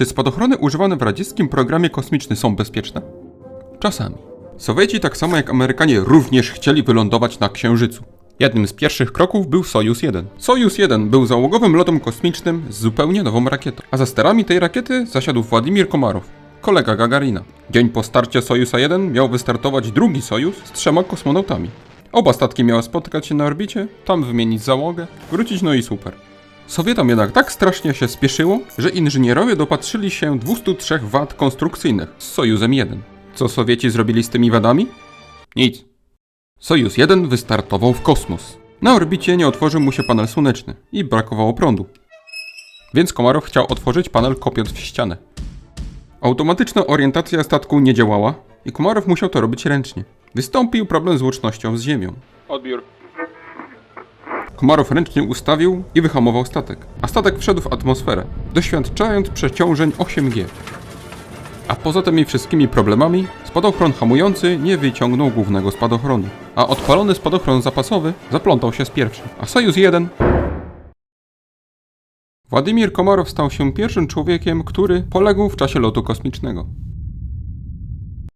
Czy spadochrony używane w radzieckim programie kosmicznym są bezpieczne? Czasami. Sowieci, tak samo jak Amerykanie, również chcieli wylądować na Księżycu. Jednym z pierwszych kroków był Sojus 1. Sojus 1 był załogowym lotem kosmicznym z zupełnie nową rakietą, a za sterami tej rakiety zasiadł Władimir Komarow, kolega Gagarina. Dzień po starcie Sojusa 1 miał wystartować drugi Sojus z trzema kosmonautami. Oba statki miały spotkać się na orbicie, tam wymienić załogę, wrócić no i super. Sowietom jednak tak strasznie się spieszyło, że inżynierowie dopatrzyli się 203 wad konstrukcyjnych z Sojuzem 1. Co Sowieci zrobili z tymi wadami? Nic. Sojus 1 wystartował w kosmos. Na orbicie nie otworzył mu się panel słoneczny i brakowało prądu. Więc Komarow chciał otworzyć panel kopiąc w ścianę. Automatyczna orientacja statku nie działała i Komarow musiał to robić ręcznie. Wystąpił problem z łącznością z Ziemią. Odbiór. Komarow ręcznie ustawił i wyhamował statek, a statek wszedł w atmosferę, doświadczając przeciążeń 8G. A poza tymi wszystkimi problemami, spadochron hamujący nie wyciągnął głównego spadochronu, a odpalony spadochron zapasowy zaplątał się z pierwszym, a Sojus 1 Władimir Komarow stał się pierwszym człowiekiem, który poległ w czasie lotu kosmicznego.